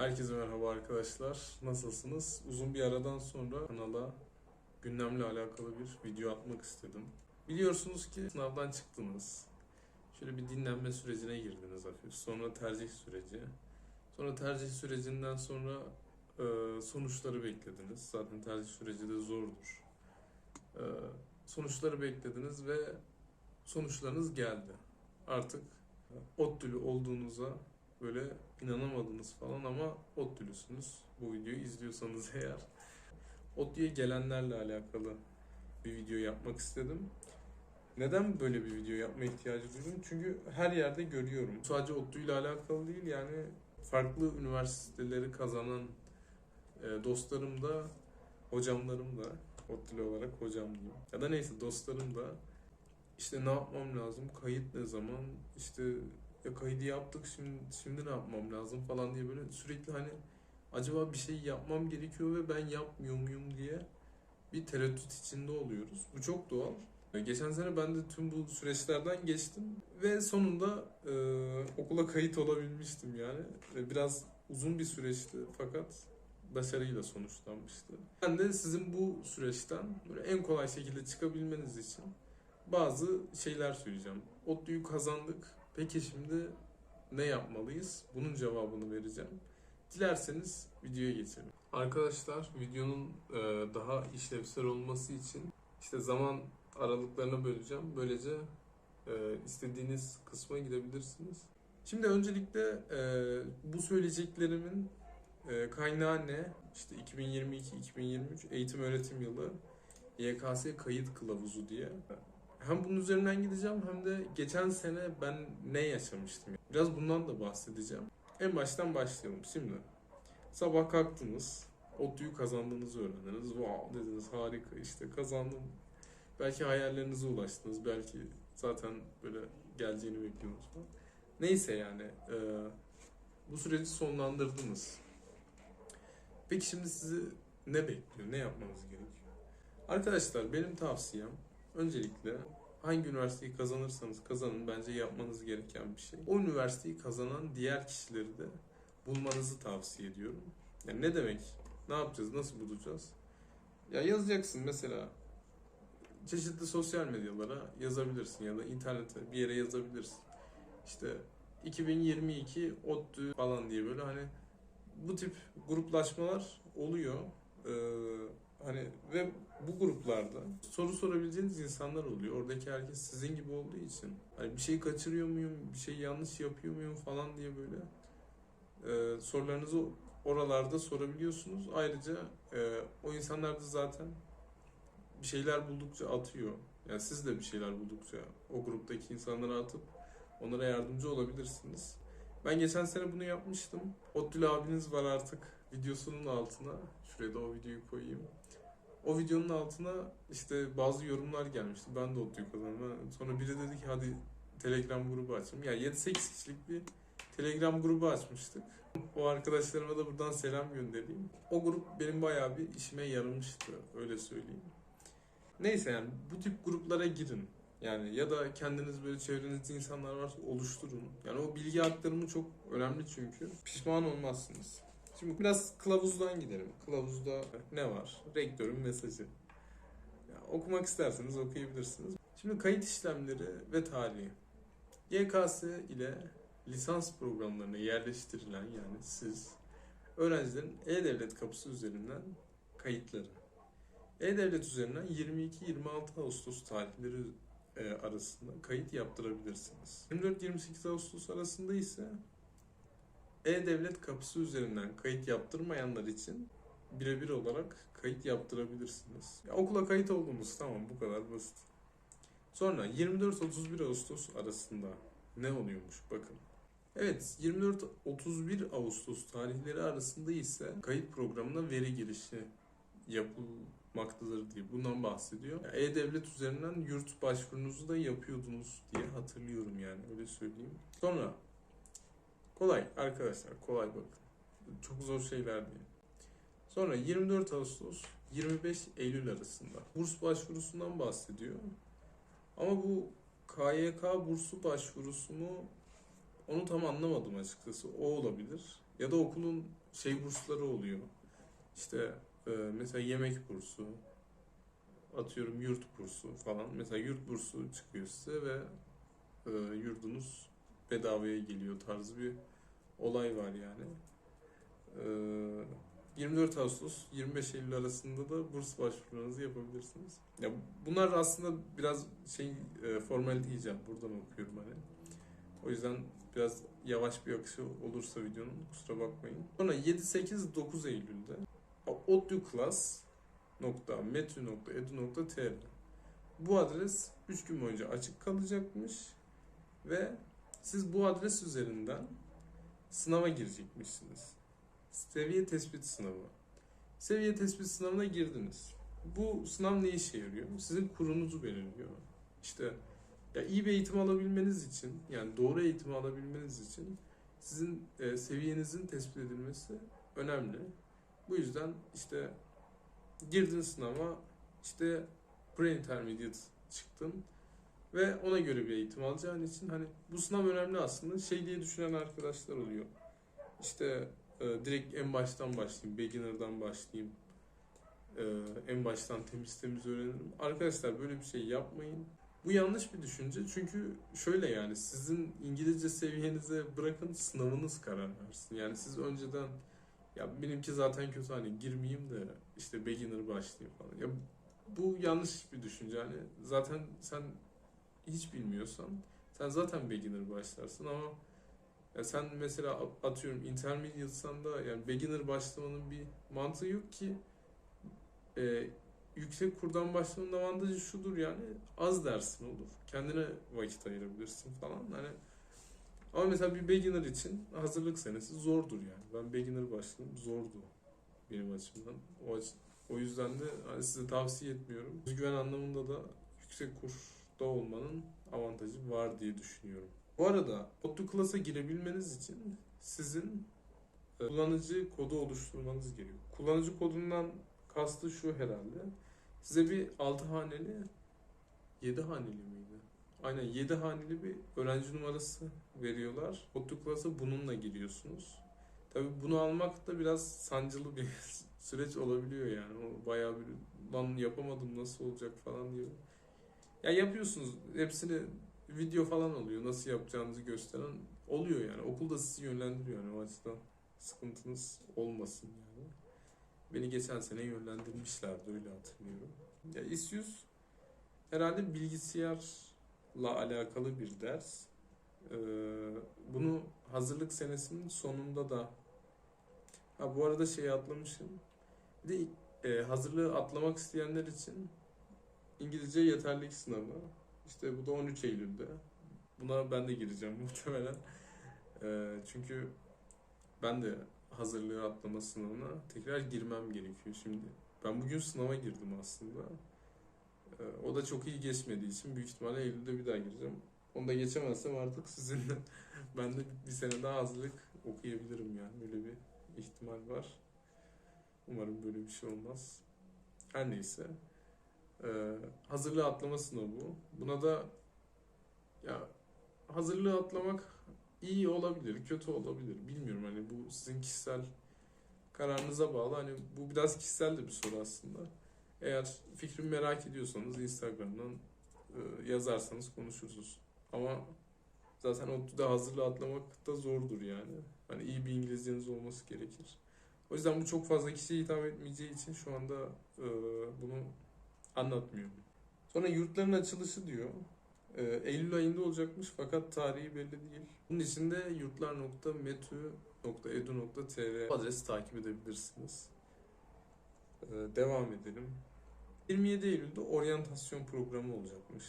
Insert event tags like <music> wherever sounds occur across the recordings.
Herkese merhaba arkadaşlar. Nasılsınız? Uzun bir aradan sonra kanala gündemle alakalı bir video atmak istedim. Biliyorsunuz ki sınavdan çıktınız. Şöyle bir dinlenme sürecine girdiniz hafif. Sonra tercih süreci. Sonra tercih sürecinden sonra e, sonuçları beklediniz. Zaten tercih süreci de zordur. E, sonuçları beklediniz ve sonuçlarınız geldi. Artık ODTÜ'lü olduğunuza böyle inanamadınız falan ama ODTÜ'lüsünüz. Bu videoyu izliyorsanız <laughs> eğer. ODTÜ'ye gelenlerle alakalı bir video yapmak istedim. Neden böyle bir video yapma ihtiyacı duydum? Çünkü her yerde görüyorum. Sadece ODTÜ ile alakalı değil yani farklı üniversiteleri kazanan e, dostlarım da, hocamlarım da, ODTÜ'lü olarak hocam diyeyim. Ya da neyse dostlarım da işte ne yapmam lazım, kayıt ne zaman, işte ya kaydı yaptık şimdi şimdi ne yapmam lazım falan diye böyle sürekli hani acaba bir şey yapmam gerekiyor ve ben yapmıyor muyum diye bir tereddüt içinde oluyoruz. Bu çok doğal. Geçen sene ben de tüm bu süreçlerden geçtim ve sonunda e, okula kayıt olabilmiştim yani. Ve biraz uzun bir süreçti fakat başarıyla sonuçlanmıştı. Ben de sizin bu süreçten böyle en kolay şekilde çıkabilmeniz için bazı şeyler söyleyeceğim. ODTÜ'yü kazandık. Peki şimdi ne yapmalıyız? Bunun cevabını vereceğim. Dilerseniz videoya geçelim. Arkadaşlar videonun e, daha işlevsel olması için işte zaman aralıklarına böleceğim. Böylece e, istediğiniz kısma gidebilirsiniz. Şimdi öncelikle e, bu söyleyeceklerimin kaynağı ne? İşte 2022-2023 eğitim öğretim yılı YKS kayıt kılavuzu diye. Hem bunun üzerinden gideceğim hem de geçen sene ben ne yaşamıştım. Biraz bundan da bahsedeceğim. En baştan başlayalım. Şimdi sabah kalktınız. ODTÜ'yü kazandığınızı öğrendiniz. Wow dediniz harika işte kazandım. Belki hayallerinize ulaştınız. Belki zaten böyle geleceğini bekliyordunuz falan. Neyse yani e, bu süreci sonlandırdınız. Peki şimdi sizi ne bekliyor? Ne yapmanız gerekiyor? Arkadaşlar benim tavsiyem öncelikle hangi üniversiteyi kazanırsanız kazanın bence yapmanız gereken bir şey. O üniversiteyi kazanan diğer kişileri de bulmanızı tavsiye ediyorum. Yani ne demek? Ne yapacağız? Nasıl bulacağız? Ya yazacaksın mesela çeşitli sosyal medyalara yazabilirsin ya da internete bir yere yazabilirsin. İşte 2022 ODTÜ falan diye böyle hani bu tip gruplaşmalar oluyor. Ee, hani ve bu gruplarda soru sorabileceğiniz insanlar oluyor. Oradaki herkes sizin gibi olduğu için hani bir şey kaçırıyor muyum, bir şey yanlış yapıyor muyum falan diye böyle e, sorularınızı oralarda sorabiliyorsunuz. Ayrıca e, o insanlar da zaten bir şeyler buldukça atıyor. Yani siz de bir şeyler buldukça o gruptaki insanlara atıp onlara yardımcı olabilirsiniz. Ben geçen sene bunu yapmıştım. Ottül abiniz var artık videosunun altına. Şuraya da o videoyu koyayım. O videonun altına işte bazı yorumlar gelmişti. Ben de ODTÜ'yü kazandım. Sonra biri dedi ki hadi Telegram grubu açalım. Yani 7-8 kişilik bir Telegram grubu açmıştık. O arkadaşlarıma da buradan selam göndereyim. O grup benim bayağı bir işime yaramıştı. Öyle söyleyeyim. Neyse yani bu tip gruplara girin. Yani ya da kendiniz böyle çevrenizde insanlar varsa oluşturun. Yani o bilgi aktarımı çok önemli çünkü. Pişman olmazsınız. Şimdi biraz kılavuzdan gidelim. Kılavuzda ne var? Rektörün mesajı. Yani okumak isterseniz okuyabilirsiniz. Şimdi kayıt işlemleri ve tarihi. YKS ile lisans programlarına yerleştirilen yani siz öğrencilerin E-Devlet kapısı üzerinden kayıtları. E-Devlet üzerinden 22-26 Ağustos tarihleri e, arasında kayıt yaptırabilirsiniz. 24-28 Ağustos arasında ise e-Devlet kapısı üzerinden kayıt yaptırmayanlar için birebir olarak kayıt yaptırabilirsiniz. Ya, okula kayıt oldunuz tamam bu kadar basit. Sonra 24-31 Ağustos arasında ne oluyormuş bakın. Evet 24-31 Ağustos tarihleri arasında ise kayıt programına veri girişi yapılmaktadır diye bundan bahsediyor. E-Devlet üzerinden yurt başvurunuzu da yapıyordunuz diye hatırlıyorum yani öyle söyleyeyim. Sonra kolay arkadaşlar kolay bakın. Çok zor şeyler değil. Sonra 24 Ağustos 25 Eylül arasında burs başvurusundan bahsediyor. Ama bu KYK bursu başvurusu mu onu tam anlamadım açıkçası. O olabilir. Ya da okulun şey bursları oluyor. İşte e, mesela yemek bursu, atıyorum yurt bursu falan. Mesela yurt bursu çıkıyor size ve e, yurdunuz bedavaya geliyor tarzı bir olay var yani. E, 24 Ağustos 25 Eylül arasında da burs başvurularınızı yapabilirsiniz. Ya bunlar aslında biraz şey e, formalite icap buradan okuyorum hani. O yüzden biraz yavaş bir akışı olursa videonun kusura bakmayın. Sonra 7 8 9 Eylül'de oduclass.metu.edu.tr Bu adres 3 gün boyunca açık kalacakmış ve siz bu adres üzerinden sınava girecekmişsiniz. Seviye tespit sınavı. Seviye tespit sınavına girdiniz. Bu sınav ne işe yarıyor? Sizin kurunuzu belirliyor. İşte ya iyi bir eğitim alabilmeniz için, yani doğru eğitimi alabilmeniz için sizin e, seviyenizin tespit edilmesi önemli. Bu yüzden işte girdin sınava, işte pre-intermediate çıktın ve ona göre bir eğitim alacağın için hani bu sınav önemli aslında. Şey diye düşünen arkadaşlar oluyor. İşte e, direkt en baştan başlayayım, beginner'dan başlayayım. E, en baştan temiz temiz öğrenirim. Arkadaşlar böyle bir şey yapmayın. Bu yanlış bir düşünce çünkü şöyle yani sizin İngilizce seviyenize bırakın sınavınız karar versin. Yani siz önceden ya benimki zaten kötü hani girmeyeyim de işte beginner başlayayım falan. Ya bu yanlış bir düşünce yani zaten sen hiç bilmiyorsan sen zaten beginner başlarsın ama ya sen mesela atıyorum intermediate'san da yani beginner başlamanın bir mantığı yok ki e, yüksek kurdan başlamanın avantajı şudur yani az dersin olur. Kendine vakit ayırabilirsin falan. Hani ama mesela bir beginner için hazırlık senesi zordur yani. Ben beginner başladım zordu benim açımdan. O aç- o yüzden de hani size tavsiye etmiyorum. Özgüven anlamında da yüksek kurda olmanın avantajı var diye düşünüyorum. Bu arada Otto Class'a girebilmeniz için sizin e, kullanıcı kodu oluşturmanız gerekiyor. Kullanıcı kodundan kastı şu herhalde. Size bir 6 haneli 7 haneli miydi? Aynen 7 haneli bir öğrenci numarası veriyorlar. Otto Class'a bununla giriyorsunuz. Tabii bunu almak da biraz sancılı bir <laughs> süreç olabiliyor yani. O bayağı bir lan yapamadım nasıl olacak falan diyor. Ya yapıyorsunuz. Hepsini video falan oluyor. Nasıl yapacağınızı gösteren oluyor yani. Okulda sizi yönlendiriyor yani o açıdan sıkıntınız olmasın yani. Beni geçen sene yönlendirmişlerdi öyle hatırlıyorum. Ya İSYUS herhalde bilgisayarla alakalı bir ders. Ee, bunu hazırlık senesinin sonunda da ha bu arada şeyi atlamışım. Bir de e, hazırlığı atlamak isteyenler için İngilizce yeterlilik sınavı. İşte bu da 13 Eylül'de. Buna ben de gireceğim <laughs> muhtemelen. Ee, çünkü ben de hazırlığı atlama sınavına tekrar girmem gerekiyor şimdi. Ben bugün sınava girdim aslında. Ee, o da çok iyi geçmediği için büyük ihtimalle Eylül'de bir daha gireceğim. Onu da geçemezsem artık sizinle <laughs> ben de bir sene daha hazırlık okuyabilirim yani. Öyle bir ihtimal var. Umarım böyle bir şey olmaz. Her neyse. Ee, hazırlığı atlama sınavı bu. Buna da ya hazırlığı atlamak iyi olabilir, kötü olabilir. Bilmiyorum hani bu sizin kişisel kararınıza bağlı. Hani bu biraz kişisel de bir soru aslında. Eğer fikrimi merak ediyorsanız Instagram'dan e, yazarsanız konuşuruz. Ama zaten ODTÜ'de hazırlığı atlamak da zordur yani. Hani iyi bir İngilizceniz olması gerekir. O yüzden bu çok fazla kişiye hitap etmeyeceği için şu anda e, bunu anlatmıyorum. Sonra yurtların açılışı diyor. E, Eylül ayında olacakmış fakat tarihi belli değil. Bunun için de yurtlar.metu.edu.tr adresi takip edebilirsiniz. E, devam edelim. 27 Eylül'de oryantasyon programı olacakmış.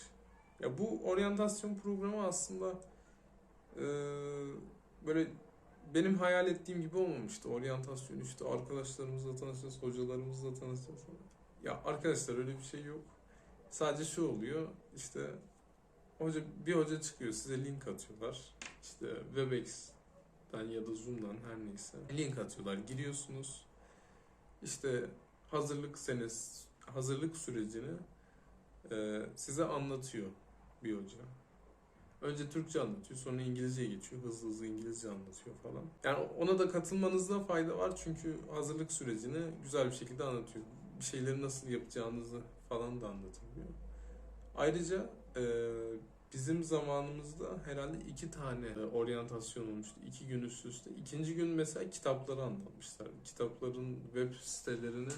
Ya bu oryantasyon programı aslında e, böyle benim hayal ettiğim gibi olmamıştı. Oryantasyon işte arkadaşlarımızla tanışacağız, hocalarımızla tanışacağız. Ya arkadaşlar öyle bir şey yok. Sadece şu oluyor işte hoca bir hoca çıkıyor size link atıyorlar. İşte Webex'ten ya da Zoom'dan her neyse link atıyorlar. Giriyorsunuz. İşte hazırlık senesi hazırlık sürecini e, size anlatıyor bir hoca. Önce Türkçe anlatıyor, sonra İngilizceye geçiyor. Hızlı hızlı İngilizce anlatıyor falan. Yani ona da katılmanızda fayda var çünkü hazırlık sürecini güzel bir şekilde anlatıyor. Bir şeyleri nasıl yapacağınızı falan da anlatılıyor. Ayrıca e, bizim zamanımızda herhalde iki tane e, oryantasyon olmuştu. İki gün üst üste. İkinci gün mesela kitapları anlatmışlar. Kitapların web sitelerini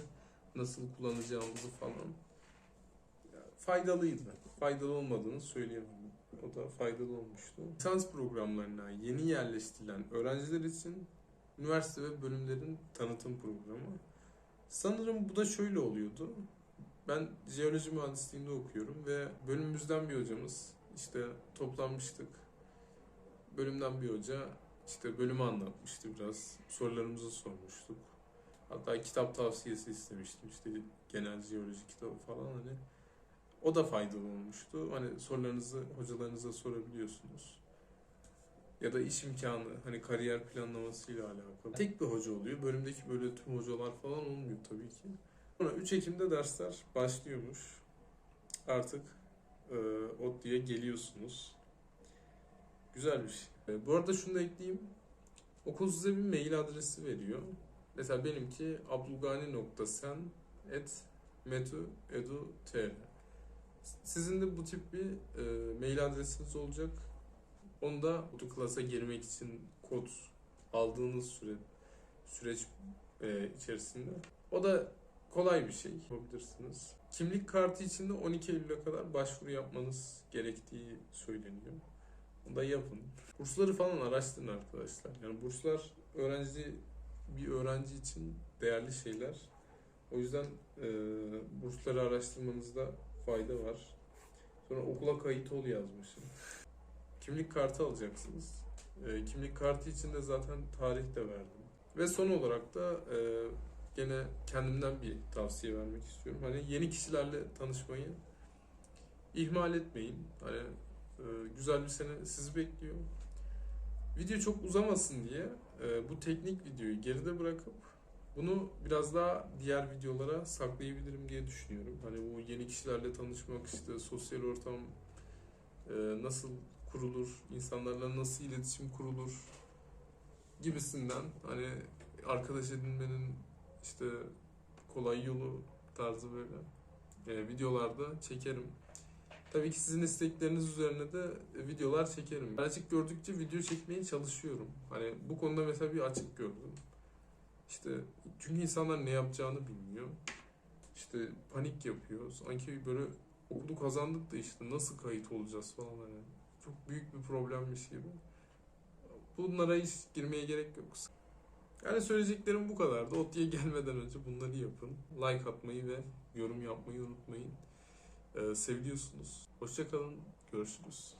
nasıl kullanacağımızı falan. Faydalıydı. Faydalı olmadığını söyleyemem. O da faydalı olmuştu. Lisans programlarına yeni yerleştirilen öğrenciler için üniversite ve bölümlerin tanıtım programı. Sanırım bu da şöyle oluyordu. Ben jeoloji mühendisliğinde okuyorum ve bölümümüzden bir hocamız işte toplanmıştık. Bölümden bir hoca işte bölümü anlatmıştı biraz. Sorularımızı sormuştuk. Hatta kitap tavsiyesi istemiştim işte genel jeoloji kitabı falan hani. O da faydalı olmuştu. Hani sorularınızı hocalarınıza sorabiliyorsunuz. Ya da iş imkanı, hani kariyer planlamasıyla alakalı. Tek bir hoca oluyor. Bölümdeki böyle tüm hocalar falan olmuyor tabii ki. Sonra 3 Ekim'de dersler başlıyormuş. Artık e, ODTÜ'ye geliyorsunuz. Güzel bir şey. E, bu arada şunu da ekleyeyim. Okul size bir mail adresi veriyor. Mesela benimki abdulgani.sen et metu.edu.tr Sizin de bu tip bir e, mail adresiniz olacak. Onu da bu klasa girmek için kod aldığınız süre süreç e, içerisinde. O da kolay bir şey yapabilirsiniz. Kimlik kartı için de 12 Eylül'e kadar başvuru yapmanız gerektiği söyleniyor. Onu da yapın. Bursları falan araştırın arkadaşlar. Yani burslar öğrenci bir öğrenci için değerli şeyler. O yüzden e, bursları araştırmanızda fayda var. Sonra okula kayıt ol yazmışım. Kimlik kartı alacaksınız. E, kimlik kartı için de zaten tarih de verdim. Ve son olarak da e, gene kendimden bir tavsiye vermek istiyorum. Hani yeni kişilerle tanışmayı ihmal etmeyin. Hani e, güzel bir sene sizi bekliyor. Video çok uzamasın diye e, bu teknik videoyu geride bırakıp bunu biraz daha diğer videolara saklayabilirim diye düşünüyorum. Hani bu yeni kişilerle tanışmak, işte sosyal ortam e, nasıl kurulur, insanlarla nasıl iletişim kurulur gibisinden hani arkadaş edinmenin işte kolay yolu tarzı böyle e, videolarda çekerim. Tabii ki sizin istekleriniz üzerine de e, videolar çekerim. Ben açık gördükçe video çekmeye çalışıyorum. Hani bu konuda mesela bir açık gördüm. İşte çünkü insanlar ne yapacağını bilmiyor. İşte panik yapıyor. Sanki böyle okulu kazandık da işte nasıl kayıt olacağız falan hani. Çok büyük bir problemmiş gibi. Bunlara hiç girmeye gerek yok. Yani söyleyeceklerim bu kadardı. ODTÜ'ye gelmeden önce bunları yapın. Like atmayı ve yorum yapmayı unutmayın. Ee, seviliyorsunuz. Hoşçakalın. Görüşürüz.